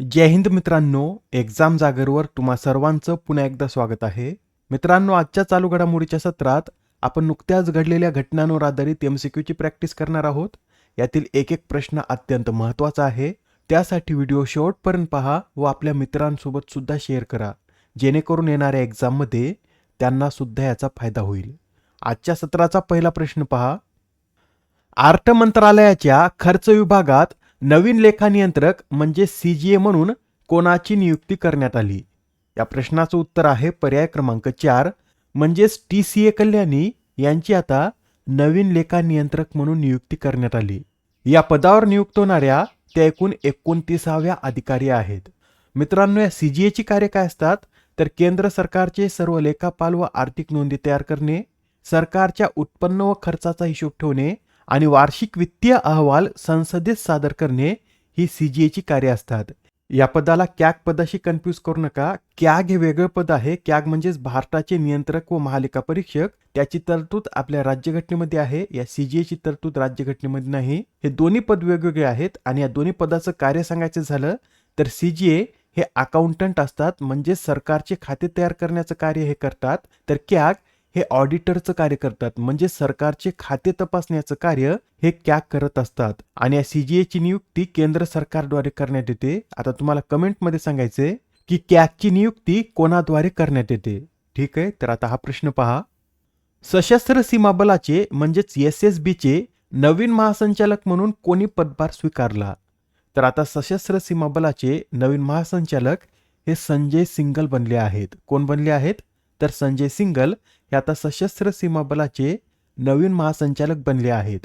जय हिंद मित्रांनो एक्झाम जागरवर तुम्हा सर्वांचं पुन्हा एकदा स्वागत आहे. मित्रांनो आजच्या चालू घडामोडीच्या सत्रात आपण नुकत्याच घडलेल्या घटनांवर आधारित एम सी क्यूची प्रॅक्टिस करणार आहोत. यातील एक एक प्रश्न अत्यंत महत्त्वाचा आहे. त्यासाठी व्हिडिओ शेवटपर्यंत पहा व आपल्या मित्रांसोबत सुद्धा शेअर करा. जेणेकरून येणाऱ्या एक्झाममध्ये त्यांना सुद्धा याचा फायदा होईल. आजच्या सत्राचा पहिला प्रश्न पहा. अर्थ मंत्रालयाच्या खर्च विभागात नवीन लेखानियंत्रक म्हणजे सी जी ए म्हणून कोणाची नियुक्ती करण्यात आली? या प्रश्नाचं उत्तर आहे पर्याय क्रमांक चार म्हणजेच टी सी ए कल्याणी यांची आता नवीन लेखानियंत्रक म्हणून नियुक्ती करण्यात आली. या पदावर नियुक्त होणाऱ्या त्या एकूण एकोणतीसाव्या अधिकारी आहेत. मित्रांनो या सी जी एची कार्य काय असतात? तर केंद्र सरकारचे सर्व लेखापाल व आर्थिक नोंदी तयार करणे सरकारच्या उत्पन्न व खर्चाचा हिशोब ठेवणे आणि वार्षिक वित्तीय अहवाल संसदेत सादर करणे ही सीजीएची कार्य असतात. या पदाला कॅग पदाशी कन्फ्यूज करू नका. कॅग हे वेगळं पद आहे. कॅग म्हणजेच भारताचे नियंत्रक व महालेखा परीक्षक. त्याची तरतूद आपल्या राज्यघटनेमध्ये आहे. या सीजीएची तरतूद राज्यघटनेमध्ये नाही. हे दोन्ही पद वेगवेगळे आहेत आणि या दोन्ही पदाचं कार्य सांगायचं झालं तर सीजीए हे अकाउंटंट असतात. म्हणजे सरकारचे खाते तयार करण्याचं कार्य हे करतात. तर कॅग हे ऑडिटरचं कार्य करतात. म्हणजे सरकारचे खाते तपासण्याचं कार्य हे कॅक करत असतात. आणि या सीजीएची नियुक्ती केंद्र सरकारद्वारे करण्यात येते. आता तुम्हाला कमेंटमध्ये सांगायचे की कॅगची नियुक्ती कोणाद्वारे करण्यात येते? ठीक आहे तर आता हा प्रश्न पहा. सशस्त्र सीमा बलाचे म्हणजेच एस एस बीचे नवीन महासंचालक म्हणून कोणी पदभार स्वीकारला? तर आता सशस्त्र सीमा बलाचे नवीन महासंचालक हे संजय सिंगल बनले आहेत. कोण बनले आहेत? तर संजय सिंगल हे आता सशस्त्र सीमा बलाचे नवीन महासंचालक बनले आहेत.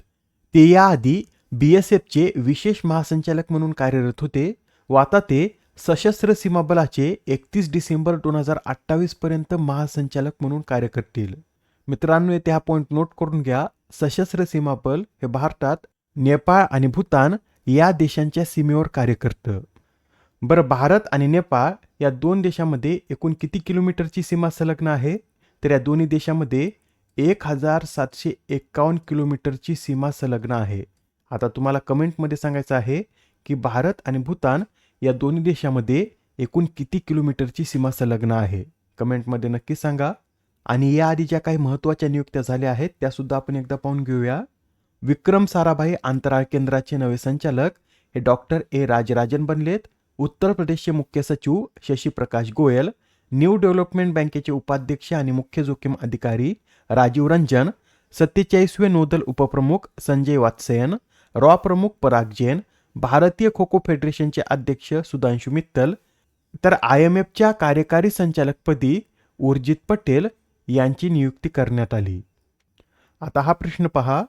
ते याआधी बी एस एफचे विशेष महासंचालक म्हणून कार्यरत होते. व आता ते सशस्त्र सीमा बलाचे एकतीस डिसेंबर दोन हजार अठ्ठावीस पर्यंत महासंचालक म्हणून कार्य करतील. मित्रांनो येथे हा पॉईंट नोट करून घ्या. सशस्त्र सीमा बल हे भारतात नेपाळ आणि भूतान या देशांच्या सीमेवर कार्य करतं. बरं भारत आणि नेपाळ या दोन देशामध्ये एकूण किती किलोमीटरची सीमा संलग्न आहे? तर या दोन्ही देशामध्ये एक हजार सातशे एक्कावन्न किलोमीटरची सीमा संलग्न आहे. आता तुम्हाला कमेंटमध्ये सांगायचं आहे की भारत आणि भूतान या दोन्ही देशामध्ये एकूण किती किलोमीटरची सीमा संलग्न आहे. कमेंटमध्ये नक्की सांगा. आणि याआधी ज्या काही महत्त्वाच्या नियुक्त्या झाल्या आहेत त्यासुद्धा आपण एकदा पाहून घेऊया. विक्रम साराभाई अंतराळ केंद्राचे नवे संचालक हे डॉक्टर ए राजराजन बनलेत. उत्तर प्रदेशचे मुख्य सचिव शशी प्रकाश गोयल न्यू डेव्हलपमेंट बँकेचे उपाध्यक्ष आणि मुख्य जोखीम अधिकारी राजीव रंजन सत्तेचाळीसवे नोदल उपप्रमुख संजय वात्सयन रॉ प्रमुख पराग जैन भारतीय खो खो फेडरेशनचे अध्यक्ष सुधांशु मित्तल तर आय एम एफच्या कार्यकारी संचालकपदी उर्जित पटेल यांची नियुक्ती करण्यात आली. आता हा प्रश्न पहा.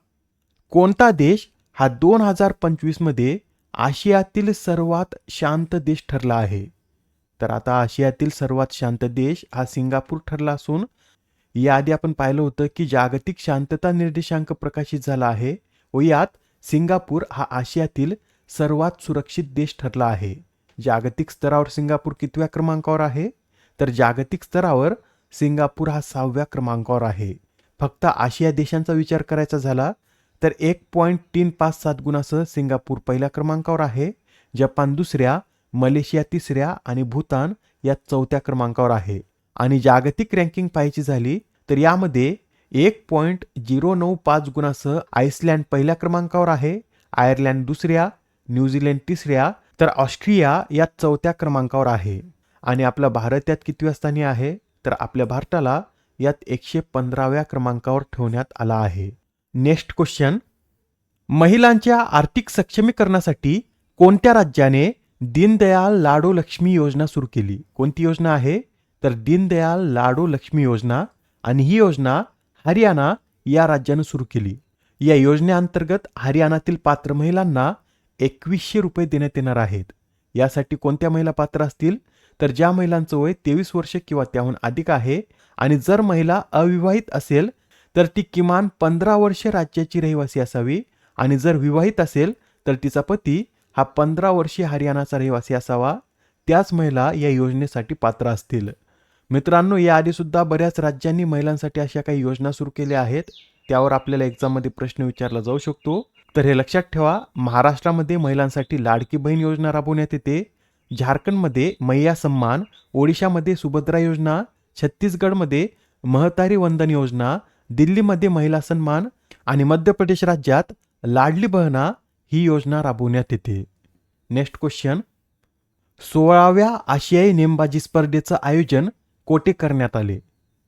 कोणता देश हा दोन हजार पंचवीसमध्ये आशियातील सर्वात शांत देश ठरला आहे? तर आता आशियातील सर्वात शांत देश हा सिंगापूर ठरला असून याआधी आपण पाहिलं होतं की जागतिक शांतता निर्देशांक प्रकाशित झाला आहे व यात सिंगापूर हा आशियातील सर्वात सुरक्षित देश ठरला आहे. जागतिक स्तरावर सिंगापूर कितव्या क्रमांकावर आहे? तर जागतिक स्तरावर सिंगापूर हा सहाव्या क्रमांकावर आहे. फक्त आशिया देशांचा विचार करायचा झाला तर एक पॉईंट तीन पाच सात गुणासह सिंगापूर पहिल्या क्रमांकावर आहे. जपान दुसऱ्या मलेशिया तिसऱ्या आणि भूतान या चौथ्या क्रमांकावर आहे. आणि जागतिक रँकिंग पाहायची झाली तर यामध्ये एक पॉईंट झिरो नऊ पाच गुणासह आईसलँड पहिल्या क्रमांकावर आहे आयर्लँड दुसऱ्या न्यूझीलंड तिसऱ्या तर ऑस्ट्रिया या चौथ्या क्रमांकावर आहे. आणि आपला भारत यात कितव्या स्थानी आहे तर आपल्या भारताला यात एकशे पंधराव्या क्रमांकावर ठेवण्यात आला आहे. Next question. महिलांच्या आर्थिक सक्षमीकरणासाठी कोणत्या राज्याने दीनदयाल लाडो लक्ष्मी योजना सुरू केली. कोणती योजना आहे? तर दीनदयाल लाडो लक्ष्मी योजना आणि ही योजना हरियाणा या राज्यानं सुरू केली. या योजनेअंतर्गत हरियाणातील पात्र महिलांना एकवीसशे रुपये देण्यात येणार आहेत. यासाठी कोणत्या महिला पात्र असतील? तर ज्या महिलांचं वय तेवीस वर्ष किंवा त्याहून अधिक आहे आणि जर महिला अविवाहित असेल तर ती किमान पंधरा वर्षे राज्याची रहिवासी असावी आणि जर विवाहित असेल तर तिचा पती हा पंधरा वर्षीय हरियाणाचा रहिवासी असावा त्याच महिला या योजनेसाठी पात्र असतील. मित्रांनो याआधीसुद्धा बऱ्याच राज्यांनी महिलांसाठी अशा काही योजना सुरू केल्या आहेत. त्यावर आपल्याला एक्झाममध्ये प्रश्न विचारला जाऊ शकतो. तर हे लक्षात ठेवा महाराष्ट्रामध्ये महिलांसाठी लाडकी बहीण योजना राबवण्यात येते. झारखंडमध्ये मैया सन्मान ओडिशामध्ये सुभद्रा योजना छत्तीसगडमध्ये महतारी वंदन योजना दिल्लीमध्ये महिला सन्मान आणि मध्य प्रदेश राज्यात लाडली बहना ही योजना राबवण्यात येते. नेक्स्ट क्वेश्चन सोळाव्या आशियाई नेमबाजी स्पर्धेचं आयोजन कोठे करण्यात आले?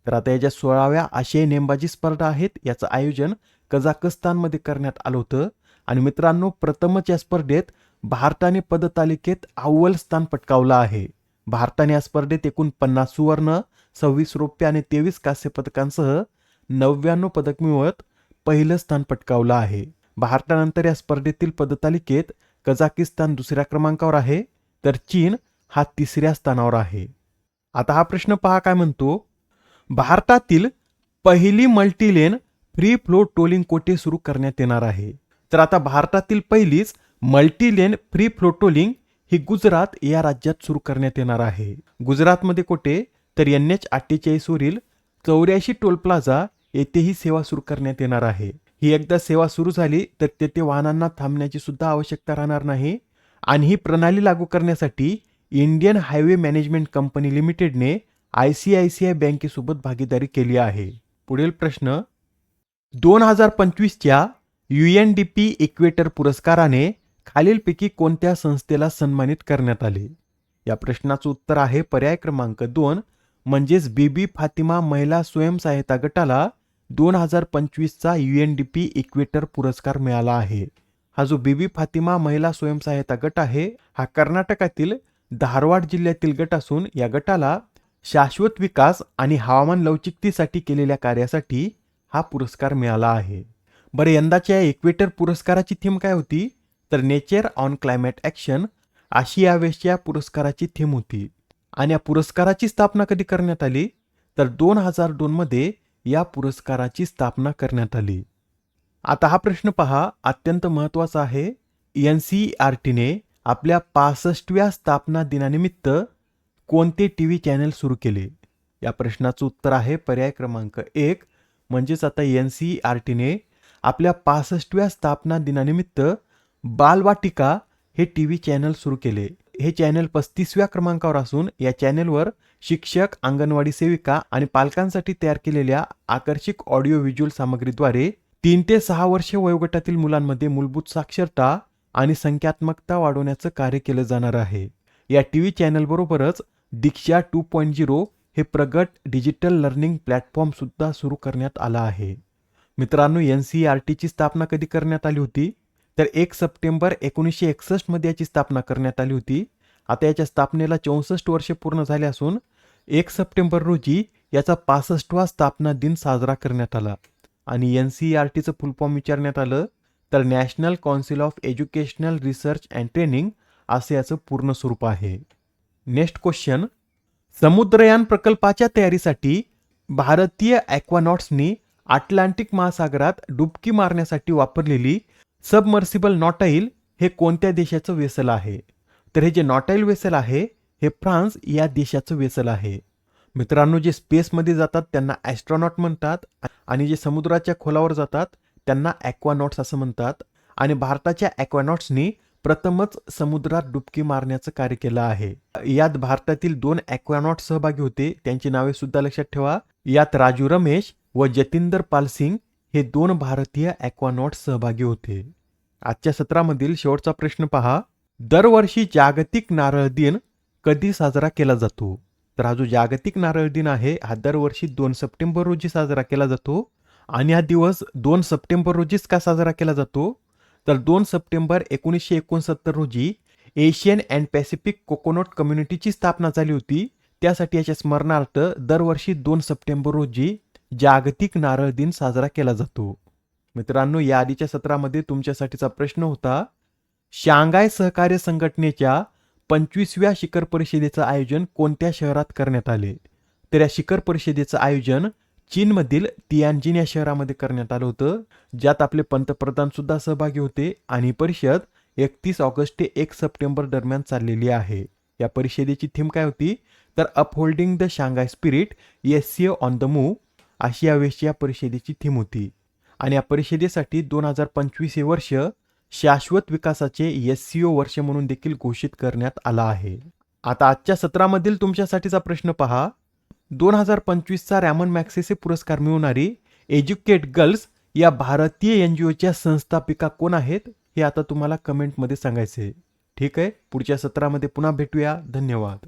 तर आता या ज्या सोळाव्या आशियाई नेमबाजी स्पर्धा आहेत याचं आयोजन कझाकस्तानमध्ये करण्यात आलं होतं. आणि मित्रांनो प्रथमच या स्पर्धेत भारताने पदतालिकेत अव्वल स्थान पटकावलं आहे. भारताने या स्पर्धेत एकूण पन्नास सुवर्ण सव्वीस रौप्य आणि तेवीस कांस्य पदकांसह नव्याण्णव पदक मिळवत पहिलं स्थान पटकावलं आहे. भारतानंतर या स्पर्धेतील पदतालिकेत कझाकिस्तान दुसऱ्या क्रमांकावर आहे तर चीन हा तिसऱ्या स्थानावर आहे. आता हा प्रश्न पहा काय म्हणतो. भारतातील पहिली मल्टीलेन फ्री फ्लो टोलिंग कोठे सुरू करण्यात येणार आहे. तर आता भारतातील पहिलीच मल्टीलेन फ्री फ्लो टोलिंग ही गुजरात या राज्यात सुरू करण्यात येणार आहे. गुजरातमध्ये कोठे तर एन एच अठ्ठेचाळीसवरील चौऱ्याऐंशी टोल प्लाझा येथे ही सेवा सुरू करण्यात येणार आहे. ही एकदा सेवा सुरू झाली तर तेथे वाहनांना थांबण्याची सुद्धा आवश्यकता राहणार नाही. आणि ही प्रणाली लागू करण्यासाठी Indian highway management company लिमिटेडने I C I C I बँकेसोबत भागीदारी केली आहे. पुढील प्रश्न. दोन हजार पंचवीसच्या U N D P equator पुरस्काराने खालीलपैकी कोणत्या संस्थेला सन्मानित करण्यात आले? या प्रश्नाचं उत्तर आहे पर्याय क्रमांक दोन म्हणजेच बीबी फातिमा महिला स्वयंसहायता गटाला दोन हजार पंचवीसचा U N D P equator पुरस्कार मिळाला आहे. हा जो बीबी फातिमा महिला स्वयंसहायता गट आहे हा कर्नाटकातील धारवाड जिल्ह्यातील गट असून या गटाला शाश्वत विकास आणि हवामान लवचिकतेसाठी केलेल्या कार्यासाठी हा पुरस्कार मिळाला आहे. बरं यंदाच्या या इक्वेटर पुरस्काराची थीम काय होती? तर नेचर ऑन क्लायमेट ॲक्शन अशी यावेळेसच्या या पुरस्काराची थीम होती. आणि या पुरस्काराची स्थापना कधी करण्यात आली? तर दोन हजार दोनमध्ये या पुरस्काराची स्थापना करण्यात आली. आता हा प्रश्न पहा अत्यंत महत्त्वाचा आहे. एन सी आर टीने आपल्या पासष्टव्या स्थापना दिनानिमित्त कोणते टी व्ही चॅनल सुरू केले? या प्रश्नाचं उत्तर आहे पर्याय क्रमांक एक. म्हणजेच आता एन सी आर टीने आपल्या पासष्टव्या स्थापना दिनानिमित्त बालवाटिका हे टी व्ही चॅनल सुरू केले. हे चॅनल पस्तीसव्या क्रमांकावर असून या चॅनेलवर शिक्षक अंगणवाडी सेविका आणि पालकांसाठी तयार केलेल्या आकर्षक ऑडिओ व्हिज्युअल सामग्रीद्वारे तीन ते सहा वर्षे वयोगटातील मुलांमध्ये मूलभूत साक्षरता आणि संख्यात्मकता वाढवण्याचं कार्य केलं जाणार आहे. या टी व्ही चॅनलबरोबरच दीक्षा टू पॉईंट झिरो हे प्रगत डिजिटल लर्निंग प्लॅटफॉर्म सुद्धा सुरू करण्यात आला आहे. मित्रांनो एन सी आर टीची स्थापना कधी करण्यात आली होती? तर एक सप्टेंबर एकोणीसशे एकसष्टमध्ये याची स्थापना करण्यात आली होती. आता याच्या स्थापनेला चौसष्ट वर्षे पूर्ण झाले असून एक सप्टेंबर रोजी याचा पासष्टवा स्थापना दिन साजरा करण्यात आला आणि एन सी आर टीचं फुलफॉर्म विचारण्यात आलं तर national council of educational research and training असं याचं पूर्ण स्वरूप आहे. नेक्स्ट क्वेश्चन समुद्रयान प्रकल्पाच्या तयारीसाठी भारतीय ॲक्वानॉट्सनी अटलांटिक महासागरात डुबकी मारण्यासाठी वापरलेली सबमर्सिबल नॉटाईल हे कोणत्या देशाचं वेसल आहे? तर हे जे नॉटाईल वेसल आहे हे फ्रान्स या देशाचं वेसल आहे. मित्रांनो जे स्पेसमध्ये जातात त्यांना ॲस्ट्रॉनॉट म्हणतात आणि जे समुद्राच्या खोलावर जातात त्यांना ॲक्वानॉट्स असं म्हणतात. आणि भारताच्या ॲक्वानॉट्सनी प्रथमच समुद्रात डुबकी मारण्याचं कार्य केलं आहे. यात भारतातील दोन ॲक्वानॉट सहभागी होते त्यांची नावे सुद्धा लक्षात ठेवा. यात राजू रमेश व जतिंदर पाल सिंग हे दोन भारतीय ॲक्वानॉट सहभागी होते. आजच्या सत्रामधील शेवटचा प्रश्न पहा. दरवर्षी जागतिक नारळ दिन कधी साजरा केला जातो? तर हा जो जागतिक नारळ दिन आहे हा दरवर्षी दोन सप्टेंबर रोजी साजरा केला जातो. आणि हा दिवस दोन सप्टेंबर रोजीच का साजरा केला जातो? तर दोन सप्टेंबर एकोणीसशे एकोणसत्तर रोजी एशियन अँड पॅसिफिक कोकोनट कम्युनिटीची स्थापना झाली होती. त्यासाठी याच्या स्मरणार्थ दरवर्षी दोन सप्टेंबर रोजी जागतिक नारळ दिन साजरा केला जातो. मित्रांनो या आधीच्या सत्रामध्ये तुमच्यासाठीचा प्रश्न होता शांघाय सहकार्य संघटनेच्या पंचवीसव्या शिखर परिषदेचं आयोजन कोणत्या शहरात करण्यात आले? तर या शिखर परिषदेचं आयोजन चीनमधील तियानजिन या शहरामध्ये करण्यात आलं होतं ज्यात आपले पंतप्रधान सुद्धा सहभागी होते आणि परिषद एकतीस ऑगस्ट ते एक सप्टेंबर दरम्यान चाललेली आहे. या परिषदेची थीम काय होती? तर upholding the Shanghai spirit S C on the move अशी यावेळेसची या परिषदेची थीम होती. आणि या परिषदेसाठी दोन हजार पंचवीस हे वर्ष शाश्वत विकासाचे एस सी वर्ष म्हणून देखील घोषित करण्यात आला आहे. आता आजच्या सत्रामधील तुमच्यासाठीचा प्रश्न पहा. दोन हजार पंचवीसचा रॅमन मॅक्सेसे पुरस्कार मिळवणारी एज्युकेट गर्ल्स या भारतीय एन जी ओच्या संस्थापिका कोण आहेत हे आता तुम्हाला कमेंटमध्ये सांगायचे ठीक आहे? पुढच्या सत्रामध्ये पुन्हा भेटूया. धन्यवाद.